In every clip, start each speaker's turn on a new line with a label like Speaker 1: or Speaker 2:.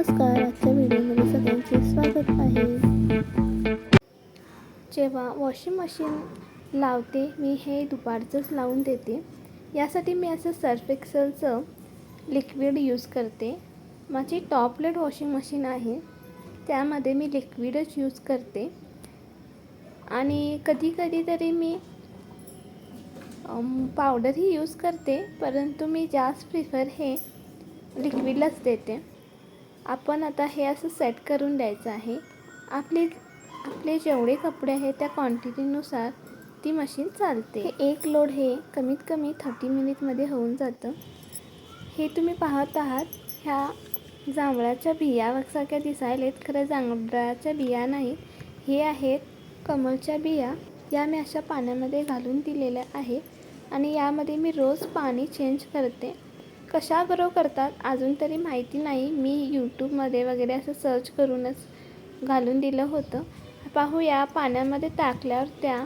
Speaker 1: नमस्कार आजच्या व्हिडिओमध्ये सगळ्यांचे स्वागत आहे. जेव्हा वॉशिंग मशीन लावते मी हे दुपारचंच लावून देते. यासाठी मी असं सर्फ एक्सेलचं लिक्विड यूज करते. माझी टॉप लोड वॉशिंग मशीन आहे. त्यामध्ये मी लिक्विडच यूज करते. आणि कधी कधी तरी मी पावडरही यूज करते परंतु मी जास्त प्रिफर हे लिक्विडलाच देते. आपण आता हे असं सेट करून द्यायचं आहे. आपले आपले जेवढे कपडे आहेत त्या क्वांटिटीनुसार ती मशीन चालते. एक लोड हे कमीत कमी थर्टी मिनिटमध्ये होऊन जातं. हे तुम्ही पाहत आहात ह्या जांभळाच्या बियासारख्या दिसायला आहेत खरं जांभळाच्या बिया नाहीत हे आहेत कमळच्या बिया. या मी अशा पाण्यामध्ये घालून दिलेल्या आहेत. आणि यामध्ये मी रोज पाणी चेंज करते. कशा बरोबर करतात अजून तरी माहिती नाही. मी यूट्यूबमध्ये वगैरे असं सर्च करूनच घालून दिलं होतं. पाहूया पाण्यामध्ये टाकल्यावर त्या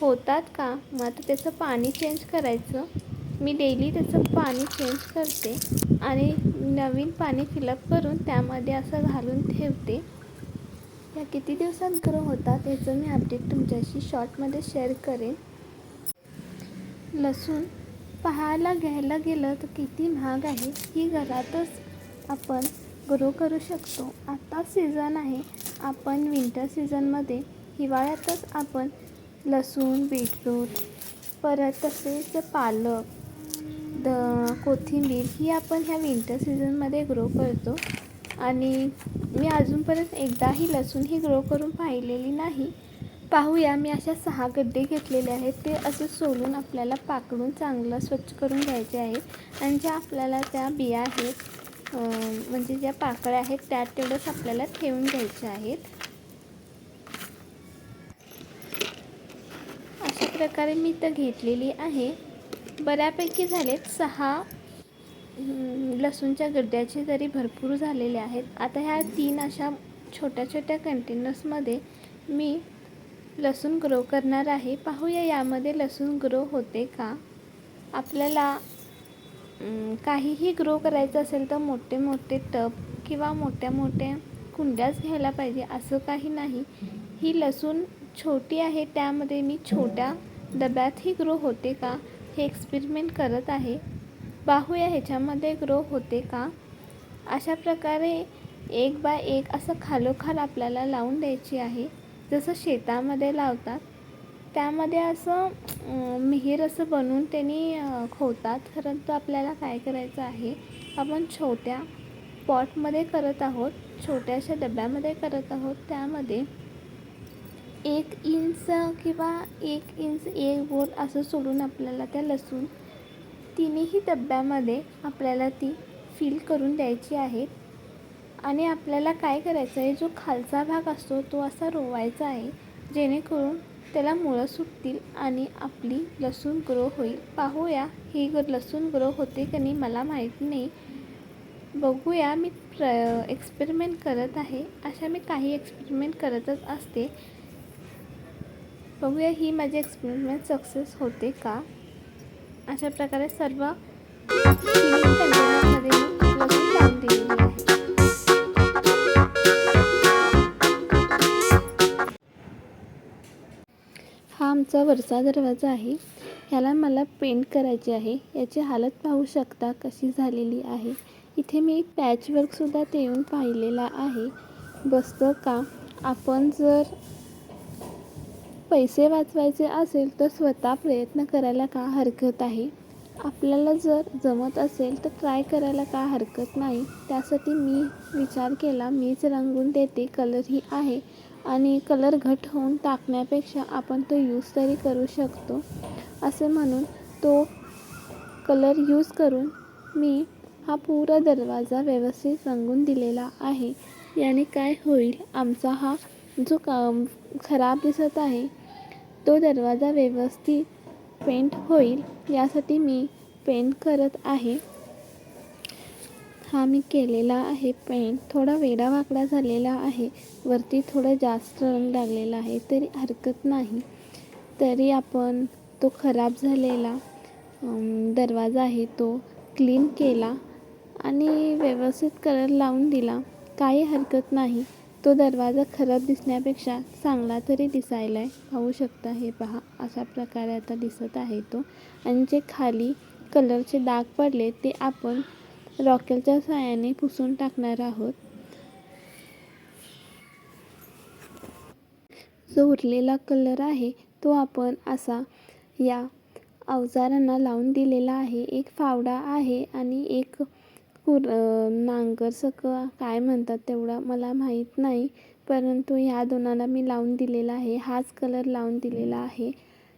Speaker 1: होतात का? मग आता त्याचं पाणी चेंज करायचं. मी डेली त्याचं पाणी चेंज करते आणि नवीन पाणी फिलअप करून त्यामध्ये असं घालून ठेवते. या किती दिवसात ग्रो होतात याचं मी अपडेट तुमच्याशी शॉर्टमध्ये शेअर करेन. लसूण पाहायला घ्यायला गेलं तर किती महाग आहे ही घरातच आपण ग्रो करू शकतो. आता सीझन आहे. आपण विंटर सीझनमध्ये हिवाळ्यातच आपण लसूण बीटरूट परत तसेच पालक द कोथिंबीर ही आपण ह्या विंटर सीझनमध्ये ग्रो करतो. आणि मी अजूनपर्यंत एकदाही लसूण ही ग्रो करून पाहिलेली नाही. पाहूया मी अशा सहा गड्डे घेतलेले आहेत. ते असं सोलून आपल्याला पाकडून चांगलं स्वच्छ करून घ्यायचे आहे. आणि ज्या आपल्याला त्या बिया आहेत म्हणजे ज्या पाकळ्या आहेत त्या तेवढंच आपल्याला ठेवून घ्यायच्या आहेत. अशा प्रकारे मी तर घेतलेली आहे. बऱ्यापैकी झालेत सहा लसूणच्या गड्ड्याचे तरी भरपूर झालेले आहेत. आता ह्या तीन अशा छोट्या छोट्या कंटेनर्समध्ये मी लसूण ग्रो करणार आहे. पाहूया यामध्ये लसूण ग्रो होते का? आपल्याला काहीही ग्रो करायचं असेल तर मोठे मोठे टब किंवा मोठ्या मोठ्या कुंड्याच घ्यायला पाहिजे. असं काही नाही. ही लसूण छोटी आहे. त्यामध्ये मी छोट्या डब्यातही ग्रो होते का? हे एक्सपेरिमेंट करत आहे. पाहूया ह्याच्यामध्ये ग्रो होते का? अशा प्रकारे एक बाय एक असं खालोखाल आपल्याला लावून द्यायची आहे. जसं शेतामध्ये लावतात त्यामध्ये असं मिहीर असं बनवून त्यांनी अं, खोवतात परंतु आपल्याला काय करायचं आहे आपण छोट्या पॉटमध्ये करत आहोत छोट्याशा डब्यामध्ये करत आहोत. त्यामध्ये एक इंच किंवा एक इंच एक बोट असं सोडून आपल्याला त्या लसूण तिन्ही डब्यामध्ये आपल्याला ती फिल करून द्यायची आहे. आणि आपल्याला काय करायचं आहे? जो खालचा भाग असतो तो असा रोवायचा आहे जेणेकरून त्याला मुळं सुटतील आणि आपली लसूण ग्रो होईल. पाहूया ही ग लसूण ग्रो होते की नाही मला माहीत नाही. बघूया मी प्र एक्सपेरिमेंट करत आहे. अशा मी काही एक्सपेरिमेंट करतच असते. बघूया ही माझी एक्सपेरिमेंट सक्सेस होते का? अशा प्रकारे सर्व कंटेनरमध्ये लसूण लावून दिलेली आमचा वरचा दरवाजा आहे. ह्याला मला पेंट करायची आहे. याची हालत पाहू शकता कशी झालेली आहे. इथे मी पॅचवर्कसुद्धा देऊन पाहिलेला आहे. बसतं का? आपण जर पैसे वाचवायचे असेल तर स्वतः प्रयत्न करायला का हरकत आहे? आपल्याला जर जमत असेल तर ट्राय करायला का हरकत नाही? त्यासाठी मी विचार केला. मीच रंगून देते. कलरही आहे. आणि कलर घट होऊन टाकण्यापेक्षा आपण तो यूज तरी करू शकतो. असे म्हणून तो कलर यूज करून मी हा पुरा दरवाजा व्यवस्थित रंगून दिलेला आहे. याने काय होईल? आमचा हा जो काम खराब दिसत आहे तो दरवाजा व्यवस्थित पेंट होईल यासाठी मी पेंट करत आहे. हा मी केलेला आहे पेंट थोडा वेडा वाकडा झालेला आहे. वरती थोडा जास्त रंग लागलेला आहे. तरी हरकत नाही. तरी आपण तो खराब झालेला दरवाजा आहे तो क्लीन केला आणि व्यवस्थित कलर लावून दिला. काही हरकत नाही. तो दरवाजा खराब दिसण्यापेक्षा चांगला तरी दिसायला आहे पाहू शकता हे पहा. अशा प्रकारे आता दिसत आहे तो. आणि जे खाली कलरचे डाग पडले ते आपण रॉकेलच्या साहाय्याने पुसून टाकणार आहोत. जो उरलेला कलर आहे तो आपण असा या अवजारांना लावून दिलेला आहे. एक फावडा आहे आणि एक कुर नांगरसकं काय म्हणतात तेवढा मला माहीत नाही परंतु ह्या दोनाला मी लावून दिलेला आहे. हाच कलर लावून दिलेला आहे.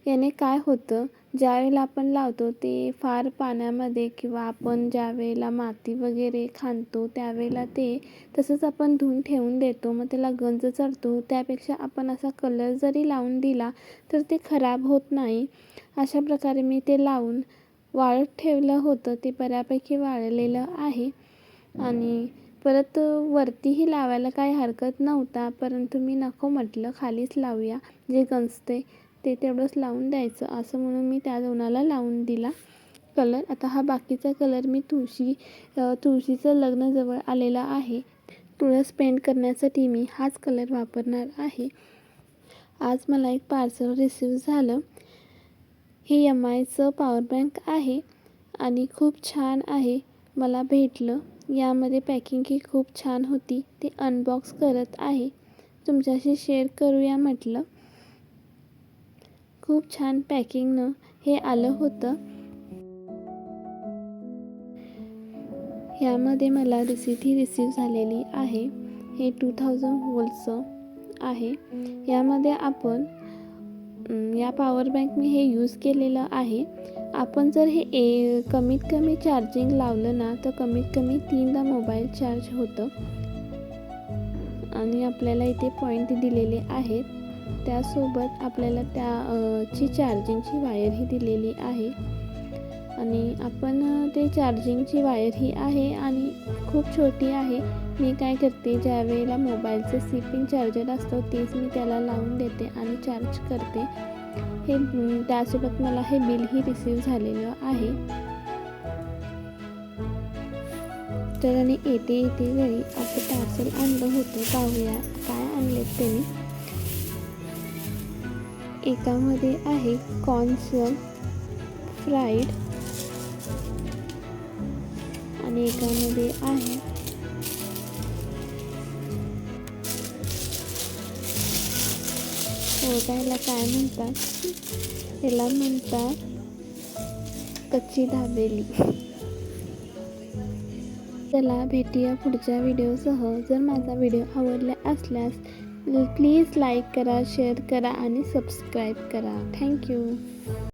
Speaker 1: याने काय होतं? ज्यावेळेला आपण लावतो ते फार पाण्यामध्ये किंवा आपण ज्यावेळेला माती वगैरे खाणतो त्यावेळेला ते तसंच आपण धुवून ठेवून देतो. मग त्याला गंज चढतो. त्यापेक्षा आपण असा कलर जरी लावून दिला तर ते खराब होत नाही. अशा प्रकारे मी ते लावून वाळत ठेवलं होतं. ते बऱ्यापैकी वाळलेलं आहे. आणि परत वरतीही लावायला काही हरकत नव्हता. परंतु मी नको म्हटलं खालीच लावूया. जे गंजते ते तेवढंच लावून द्यायचं. असं म्हणून मी त्या दोनाला लावून दिला कलर. आता हा बाकीचा कलर मी तुळशी तुळशीचं लग्न जवळ आलेला आहे. तुळस पेंट करण्यासाठी मी हाच कलर वापरणार आहे. आज मला एक पार्सल रिसीव झालं. हे एम आयचं पॉवर बँक आहे आणि खूप छान आहे. मला भेटलं. यामध्ये पॅकिंग ही खूप छान होती. ते अनबॉक्स करत आहे. तुमच्याशी शेअर करूया म्हटलं. खूप छान पॅकिंगनं हे आलं होतं. यामध्ये मला रिसिट ही रिसीव झालेली आहे. हे टू थाउजंड होलचं आहे. यामध्ये आपण या पॉवर बँकने हे यूज केलेलं आहे. आपण जर हे ए कमीत कमी चार्जिंग लावलं ना तर कमीत कमी तीनदा मोबाईल चार्ज होतं. आणि आपल्याला इथे पॉईंट दिलेले आहेत. त्यासोबत आपल्याला त्या ची चार्जिंगची वायरही दिलेली आहे. आणि आपण ते चार्जिंगची वायर ही आहे आणि खूप छोटी आहे. मी काय करते ज्या वेळेला मोबाईलचं सिपिंग चार्जर असतं तेच मी त्याला लावून देते आणि चार्ज करते. हे त्यासोबत मला हे बिलही रिसीव झालेलं आहे. तर आणि येते येते वेळी आपलं पार्सल आणलं होतं. पाहूया काय आणलेत त्यांनी. एकामध्ये आहे कॉर्नचं फ्राईड आणि एकामध्ये आहे याला काय म्हणतात? याला म्हणतात कच्ची दाबेली. चला भेटूया पुढच्या व्हिडिओसह. जर माझा व्हिडिओ आवडला असल्यास प्लीज लाईक करा शेअर करा आणि सबस्क्राईब करा. थँक्यू.